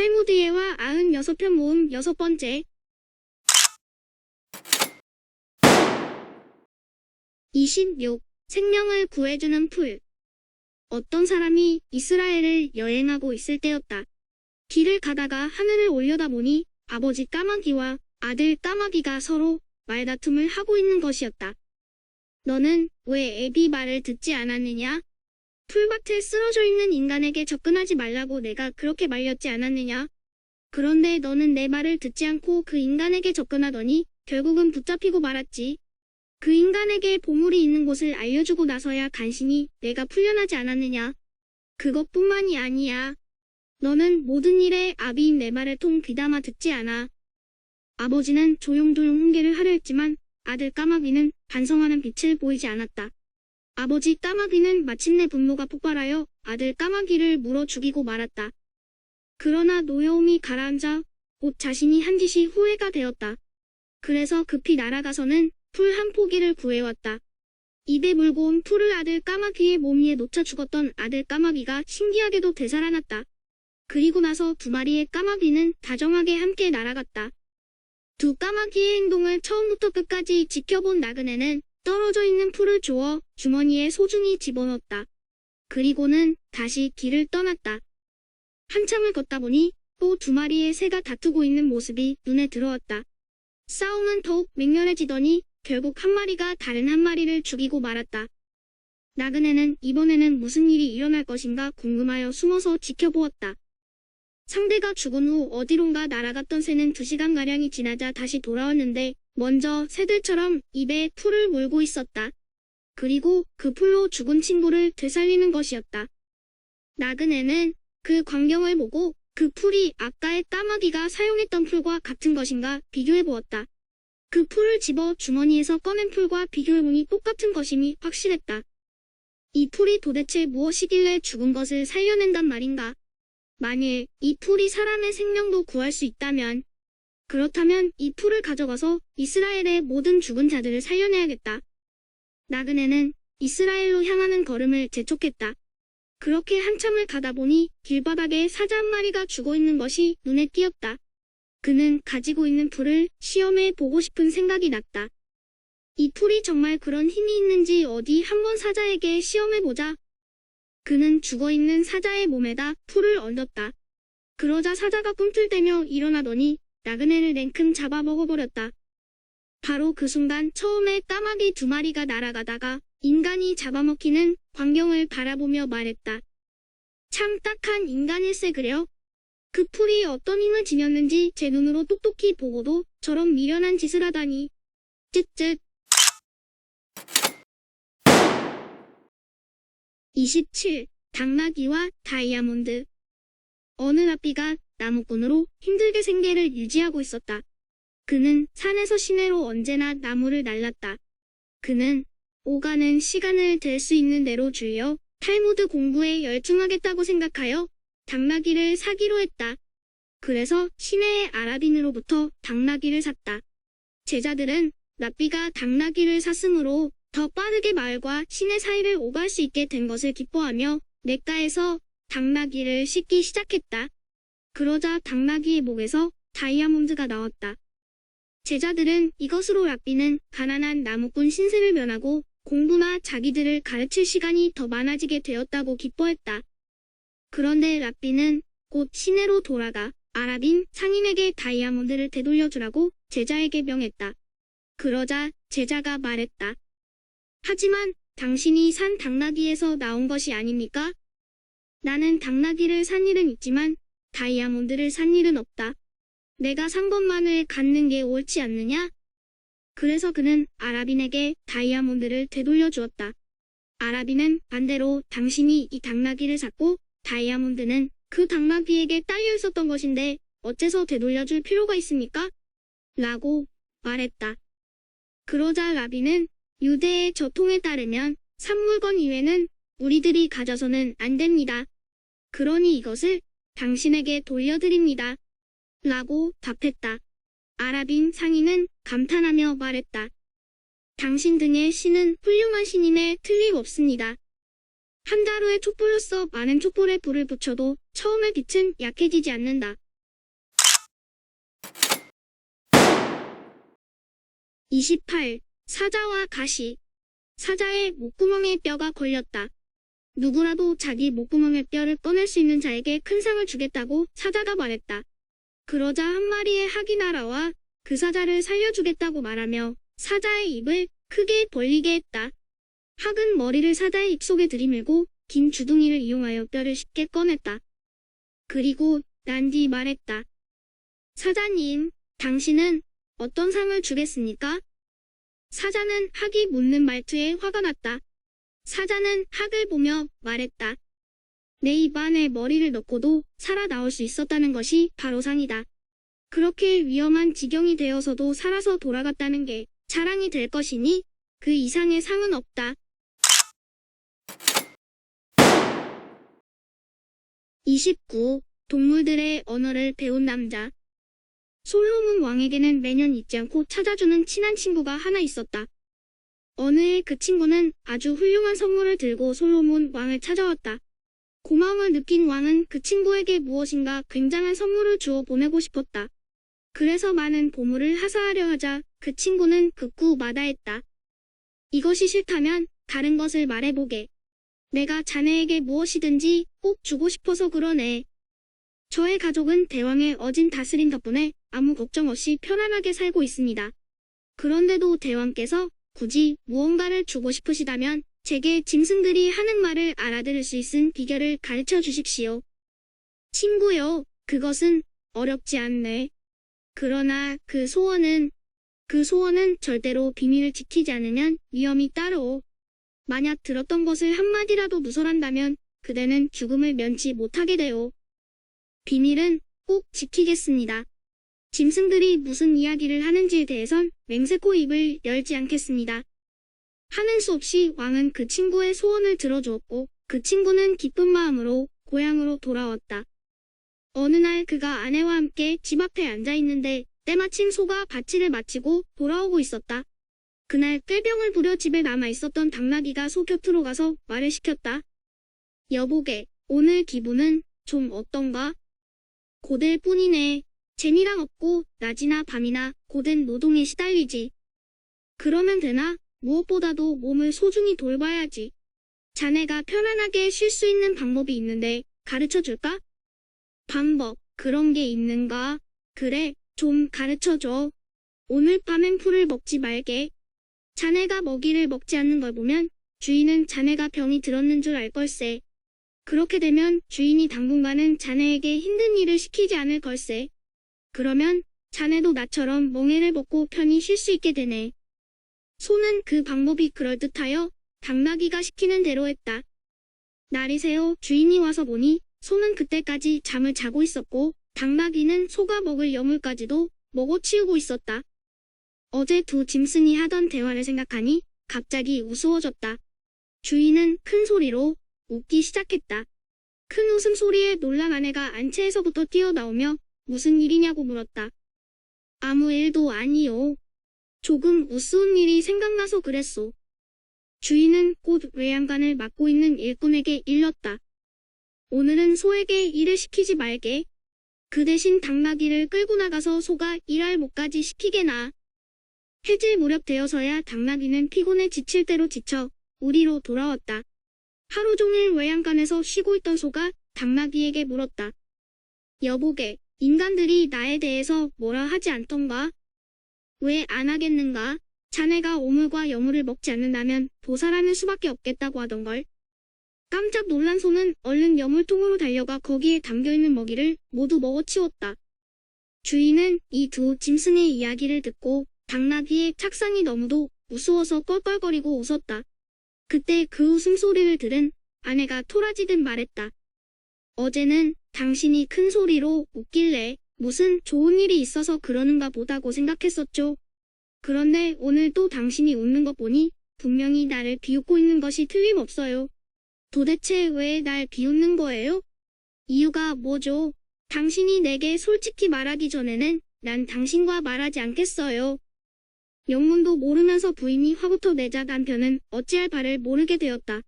탈무드예와 96편 모음 여섯 번째. 26. 생명을 구해주는 풀. 어떤 사람이 이스라엘을 여행하고 있을 때였다. 길을 가다가 하늘을 올려다보니 아버지 까마귀와 아들 까마귀가 서로 말다툼을 하고 있는 것이었다. 너는 왜 애비 말을 듣지 않았느냐? 풀밭에 쓰러져 있는 인간에게 접근하지 말라고 내가 그렇게 말렸지 않았느냐? 그런데 너는 내 말을 듣지 않고 그 인간에게 접근하더니 결국은 붙잡히고 말았지. 그 인간에게 보물이 있는 곳을 알려주고 나서야 간신히 내가 풀려나지 않았느냐? 그것뿐만이 아니야. 너는 모든 일에 아비인 내 말을 통 귀담아 듣지 않아. 아버지는 조용조용 훈계를 하려 했지만 아들 까마귀는 반성하는 빛을 보이지 않았다. 아버지 까마귀는 마침내 분노가 폭발하여 아들 까마귀를 물어 죽이고 말았다. 그러나 노여움이 가라앉아 곧 자신이 한 짓이 후회가 되었다. 그래서 급히 날아가서는 풀 한 포기를 구해왔다. 입에 물고 온 풀을 아들 까마귀의 몸 위에 놓쳐 죽었던 아들 까마귀가 신기하게도 되살아났다. 그리고 나서 두 마리의 까마귀는 다정하게 함께 날아갔다. 두 까마귀의 행동을 처음부터 끝까지 지켜본 나그네는 떨어져 있는 풀을 주워 주머니에 소중히 집어넣었다. 그리고는 다시 길을 떠났다. 한참을 걷다 보니 또 두 마리의 새가 다투고 있는 모습이 눈에 들어왔다. 싸움은 더욱 맹렬해지더니 결국 한 마리가 다른 한 마리를 죽이고 말았다. 나그네는 이번에는 무슨 일이 일어날 것인가 궁금하여 숨어서 지켜보았다. 상대가 죽은 후 어디론가 날아갔던 새는 두 시간가량이 지나자 다시 돌아왔는데 먼저 새들처럼 입에 풀을 물고 있었다. 그리고 그 풀로 죽은 친구를 되살리는 것이었다. 나그네는 그 광경을 보고 그 풀이 아까의 까마귀가 사용했던 풀과 같은 것인가 비교해 보았다. 그 풀을 집어 주머니에서 꺼낸 풀과 비교해보니 똑같은 것임이 확실했다. 이 풀이 도대체 무엇이길래 죽은 것을 살려낸단 말인가? 만일 이 풀이 사람의 생명도 구할 수 있다면 그렇다면 이 풀을 가져가서 이스라엘의 모든 죽은 자들을 살려내야겠다. 나그네는 이스라엘로 향하는 걸음을 재촉했다. 그렇게 한참을 가다 보니 길바닥에 사자 한 마리가 죽어 있는 것이 눈에 띄었다. 그는 가지고 있는 풀을 시험해 보고 싶은 생각이 났다. 이 풀이 정말 그런 힘이 있는지 어디 한번 사자에게 시험해 보자. 그는 죽어 있는 사자의 몸에다 풀을 얹었다. 그러자 사자가 꿈틀대며 일어나더니 나그네를 냉큼 잡아먹어버렸다. 바로 그 순간 처음에 까마귀 두 마리가 날아가다가 인간이 잡아먹히는 광경을 바라보며 말했다. 참 딱한 인간일세 그려. 그 풀이 어떤 힘을 지녔는지 제 눈으로 똑똑히 보고도 저런 미련한 짓을 하다니. 쯧쯧. 27. 당나귀와 다이아몬드. 어느 랍비가 나무꾼으로 힘들게 생계를 유지하고 있었다. 그는 산에서 시내로 언제나 나무를 날랐다. 그는 오가는 시간을 될 수 있는 대로 줄여 탈무드 공부에 열중하겠다고 생각하여 당나귀를 사기로 했다. 그래서 시내의 아랍인으로부터 당나귀를 샀다. 제자들은 랍비가 당나귀를 샀으므로 더 빠르게 마을과 시내 사이를 오갈 수 있게 된 것을 기뻐하며 냇가에서 당나귀를 씻기 시작했다. 그러자 당나귀의 목에서 다이아몬드가 나왔다. 제자들은 이것으로 랍비는 가난한 나무꾼 신세를 면하고 공부나 자기들을 가르칠 시간이 더 많아지게 되었다고 기뻐했다. 그런데 랍비는 곧 시내로 돌아가 아랍인 상인에게 다이아몬드를 되돌려주라고 제자에게 명했다. 그러자 제자가 말했다. 하지만 당신이 산 당나귀에서 나온 것이 아닙니까? 나는 당나귀를 산 일은 있지만 다이아몬드를 산 일은 없다. 내가 산 것만을 갖는 게 옳지 않느냐? 그래서 그는 아랍인에게 다이아몬드를 되돌려 주었다. 아랍인은 반대로 당신이 이 당나귀를 샀고 다이아몬드는 그 당나귀에게 딸려 있었던 것인데 어째서 되돌려줄 필요가 있습니까? 라고 말했다. 그러자 라비는 유대의 저통에 따르면 산물건 이외는 우리들이 가져서는 안 됩니다. 그러니 이것을 당신에게 돌려드립니다. 라고 답했다. 아랍인 상인은 감탄하며 말했다. 당신 등의 신은 훌륭한 신임에 틀림없습니다. 한 다루의 촛불로서 많은 촛불에 불을 붙여도 처음의 빛은 약해지지 않는다. 28. 사자와 가시 사자의 목구멍에 뼈가 걸렸다. 누구라도 자기 목구멍의 뼈를 꺼낼 수 있는 자에게 큰 상을 주겠다고 사자가 말했다. 그러자 한 마리의 학이 날아와 그 사자를 살려주겠다고 말하며 사자의 입을 크게 벌리게 했다. 학은 머리를 사자의 입 속에 들이밀고 긴 주둥이를 이용하여 뼈를 쉽게 꺼냈다. 그리고 난 뒤 말했다. 사자님, 당신은 어떤 상을 주겠습니까? 사자는 학이 묻는 말투에 화가 났다. 사자는 학을 보며 말했다. 내 입 안에 머리를 넣고도 살아 나올 수 있었다는 것이 바로 상이다. 그렇게 위험한 지경이 되어서도 살아서 돌아갔다는 게 자랑이 될 것이니 그 이상의 상은 없다. 29. 동물들의 언어를 배운 남자. 솔로몬 왕에게는 매년 잊지 않고 찾아주는 친한 친구가 하나 있었다. 어느 해그 친구는 아주 훌륭한 선물을 들고 솔로몬 왕을 찾아왔다. 고마움을 느낀 왕은 그 친구에게 무엇인가 굉장한 선물을 주어 보내고 싶었다. 그래서 많은 보물을 하사하려 하자 그 친구는 극구 마다했다. 이것이 싫다면 다른 것을 말해보게. 내가 자네에게 무엇이든지 꼭 주고 싶어서 그러네. 저의 가족은 대왕의 어진 다스림 덕분에 아무 걱정 없이 편안하게 살고 있습니다. 그런데도 대왕께서 굳이 무언가를 주고 싶으시다면 제게 짐승들이 하는 말을 알아들을 수 있은 비결을 가르쳐 주십시오. 친구요, 그것은 어렵지 않네. 그러나 그 소원은, 그 소원은 절대로 비밀을 지키지 않으면 위험이 따르오. 만약 들었던 것을 한마디라도 누설한다면 그대는 죽음을 면치 못하게 되오. 비밀은 꼭 지키겠습니다. 짐승들이 무슨 이야기를 하는지에 대해선 맹세코 입을 열지 않겠습니다. 하는 수 없이 왕은 그 친구의 소원을 들어주었고 그 친구는 기쁜 마음으로 고향으로 돌아왔다. 어느 날 그가 아내와 함께 집 앞에 앉아 있는데 때마침 소가 밭일을 마치고 돌아오고 있었다. 그날 꾀병을 부려 집에 남아 있었던 당나귀가 소 곁으로 가서 말을 시켰다. 여보게, 오늘 기분은 좀 어떤가? 고될 뿐이네. 재미랑 없고 낮이나 밤이나 고된 노동에 시달리지. 그러면 되나? 무엇보다도 몸을 소중히 돌봐야지. 자네가 편안하게 쉴 수 있는 방법이 있는데 가르쳐 줄까? 방법, 그런 게 있는가? 그래, 좀 가르쳐 줘. 오늘 밤엔 풀을 먹지 말게. 자네가 먹이를 먹지 않는 걸 보면 주인은 자네가 병이 들었는 줄 알 걸세. 그렇게 되면 주인이 당분간은 자네에게 힘든 일을 시키지 않을 걸세. 그러면 자네도 나처럼 멍해를 먹고 편히 쉴 수 있게 되네. 소는 그 방법이 그럴듯하여 당나귀가 시키는 대로 했다. 날이 새어 주인이 와서 보니 소는 그때까지 잠을 자고 있었고 당나귀는 소가 먹을 여물까지도 먹어치우고 있었다. 어제 두 짐승이 하던 대화를 생각하니 갑자기 우스워졌다. 주인은 큰 소리로 웃기 시작했다. 큰 웃음소리에 놀란 아내가 안채에서부터 뛰어나오며 무슨 일이냐고 물었다. 아무 일도 아니요. 조금 우스운 일이 생각나서 그랬소. 주인은 곧 외양간을 맡고 있는 일꾼에게 일렀다. 오늘은 소에게 일을 시키지 말게. 그 대신 당나귀를 끌고 나가서 소가 일할 목까지 시키게 나. 해질 무렵 되어서야 당나귀는 피곤해 지칠 대로 지쳐 우리로 돌아왔다. 하루 종일 외양간에서 쉬고 있던 소가 당나귀에게 물었다. 여보게, 인간들이 나에 대해서 뭐라 하지 않던가? 왜 안 하겠는가? 자네가 오물과 여물을 먹지 않는다면 도살하는 수밖에 없겠다고 하던걸. 깜짝 놀란 소는 얼른 여물통으로 달려가 거기에 담겨있는 먹이를 모두 먹어치웠다. 주인은 이 두 짐승의 이야기를 듣고 당나귀의 착상이 너무도 무서워서 껄껄거리고 웃었다. 그때 그 웃음소리를 들은 아내가 토라지듯 말했다. 어제는 당신이 큰 소리로 웃길래 무슨 좋은 일이 있어서 그러는가 보다고 생각했었죠. 그런데 오늘 또 당신이 웃는 것 보니 분명히 나를 비웃고 있는 것이 틀림없어요. 도대체 왜 날 비웃는 거예요? 이유가 뭐죠? 당신이 내게 솔직히 말하기 전에는 난 당신과 말하지 않겠어요. 영문도 모르면서 부인이 화부터 내자 남편은 어찌할 바를 모르게 되었다.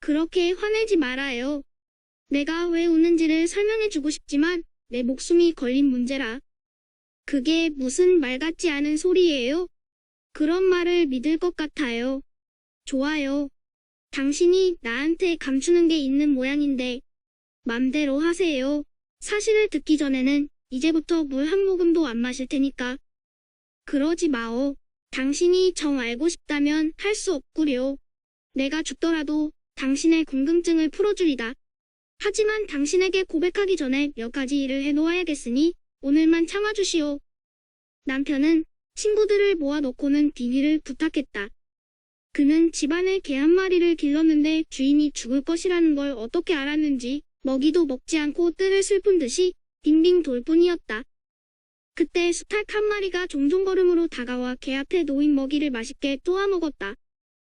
그렇게 화내지 말아요. 내가 왜 웃는지를 설명해주고 싶지만 내 목숨이 걸린 문제라. 그게 무슨 말 같지 않은 소리예요? 그런 말을 믿을 것 같아요. 좋아요. 당신이 나한테 감추는 게 있는 모양인데, 맘대로 하세요. 사실을 듣기 전에는 이제부터 물 한 모금도 안 마실 테니까. 그러지 마오. 당신이 정 알고 싶다면 할 수 없구려. 내가 죽더라도 당신의 궁금증을 풀어주리다. 하지만 당신에게 고백하기 전에 몇 가지 일을 해놓아야겠으니 오늘만 참아주시오. 남편은 친구들을 모아놓고는 비밀을 부탁했다. 그는 집안에 개 한 마리를 길렀는데 주인이 죽을 것이라는 걸 어떻게 알았는지 먹이도 먹지 않고 뜰을 슬픈 듯이 빙빙 돌 뿐이었다. 그때 수탉 한 마리가 종종 걸음으로 다가와 개 앞에 놓인 먹이를 맛있게 또아 먹었다.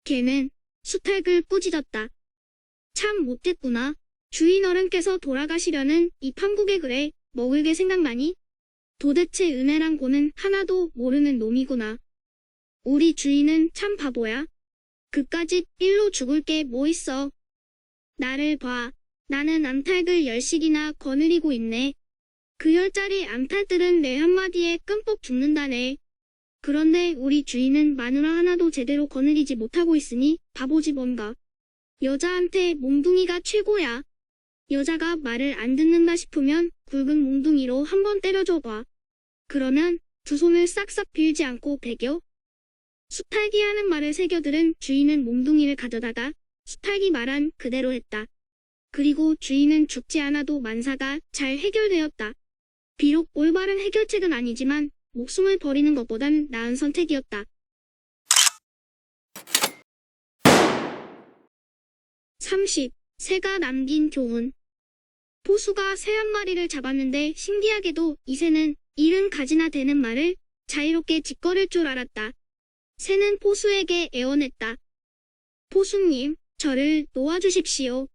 개는 수탉을 꾸짖었다. 참 못됐구나. 주인 어른께서 돌아가시려는 이 판국에 그래 먹을 게 생각나니? 도대체 은혜란 고는 하나도 모르는 놈이구나. 우리 주인은 참 바보야. 그까짓 일로 죽을 게 뭐 있어. 나를 봐. 나는 암탉을 열씩이나 거느리고 있네. 그 열짜리 암탉들은 내 한마디에 끔뻑 죽는다네. 그런데 우리 주인은 마누라 하나도 제대로 거느리지 못하고 있으니 바보지 뭔가. 여자한테 몽둥이가 최고야. 여자가 말을 안 듣는다 싶으면 굵은 몽둥이로 한번 때려줘 봐. 그러면 두 손을 싹싹 빌지 않고 배겨. 수탉이 하는 말을 새겨들은 주인은 몽둥이를 가져다가 수탉이 말한 그대로 했다. 그리고 주인은 죽지 않아도 만사가 잘 해결되었다. 비록 올바른 해결책은 아니지만 목숨을 버리는 것보단 나은 선택이었다. 30. 새가 남긴 교훈. 포수가 새 한 마리를 잡았는데 신기하게도 이 새는 일은 가지나 되는 말을 자유롭게 짓거릴 줄 알았다. 새는 포수에게 애원했다. 포수님, 저를 놓아주십시오.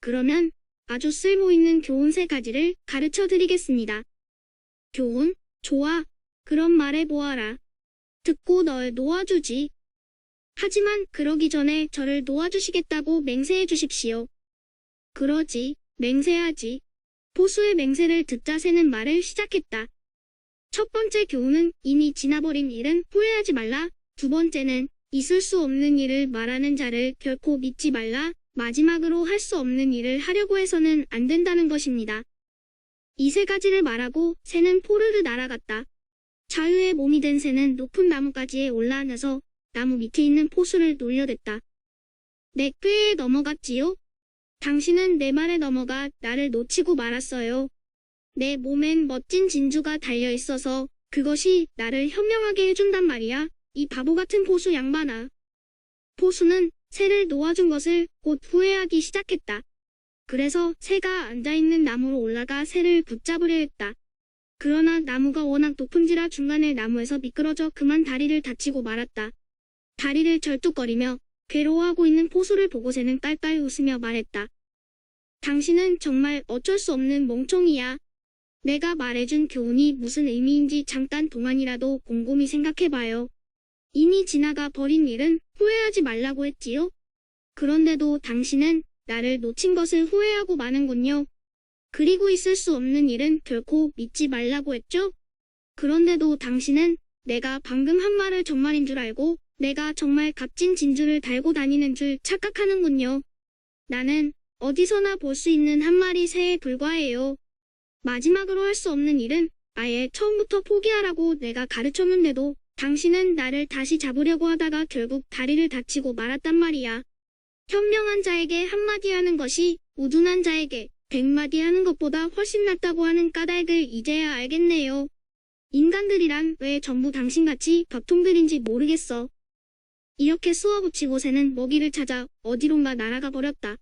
그러면 아주 쓸모있는 교훈 세 가지를 가르쳐 드리겠습니다. 교훈? 좋아. 그럼 말해보아라. 듣고 널 놓아주지. 하지만 그러기 전에 저를 놓아주시겠다고 맹세해 주십시오. 그러지, 맹세하지. 포수의 맹세를 듣자 새는 말을 시작했다. 첫 번째 교훈은 이미 지나버린 일은 후회하지 말라. 두 번째는 있을 수 없는 일을 말하는 자를 결코 믿지 말라. 마지막으로 할 수 없는 일을 하려고 해서는 안 된다는 것입니다. 이 세 가지를 말하고 새는 포르르 날아갔다. 자유의 몸이 된 새는 높은 나무가지에 올라앉아서 나무 밑에 있는 포수를 놀려댔다. 내 꾀에 넘어갔지요? 당신은 내 말에 넘어가 나를 놓치고 말았어요. 내 몸엔 멋진 진주가 달려 있어서 그것이 나를 현명하게 해준단 말이야. 이 바보 같은 포수 양반아. 포수는 새를 놓아준 것을 곧 후회하기 시작했다. 그래서 새가 앉아있는 나무로 올라가 새를 붙잡으려 했다. 그러나 나무가 워낙 높은지라 중간에 나무에서 미끄러져 그만 다리를 다치고 말았다. 다리를 절뚝거리며 괴로워하고 있는 포수를 보고 새는 깔깔 웃으며 말했다. 당신은 정말 어쩔 수 없는 멍청이야. 내가 말해준 교훈이 무슨 의미인지 잠깐 동안이라도 곰곰이 생각해봐요. 이미 지나가 버린 일은 후회하지 말라고 했지요? 그런데도 당신은 나를 놓친 것을 후회하고 마는군요. 그리고 있을 수 없는 일은 결코 믿지 말라고 했죠? 그런데도 당신은 내가 방금 한 말을 정말인 줄 알고 내가 정말 값진 진주를 달고 다니는 줄 착각하는군요. 나는 어디서나 볼 수 있는 한 마리 새에 불과해요. 마지막으로 할 수 없는 일은 아예 처음부터 포기하라고 내가 가르쳤는데도 당신은 나를 다시 잡으려고 하다가 결국 다리를 다치고 말았단 말이야. 현명한 자에게 한마디 하는 것이 우둔한 자에게 백마디 하는 것보다 훨씬 낫다고 하는 까닭을 이제야 알겠네요. 인간들이란 왜 전부 당신같이 밥통들인지 모르겠어. 이렇게 쑤어붙이고 새는 먹이를 찾아 어디론가 날아가 버렸다.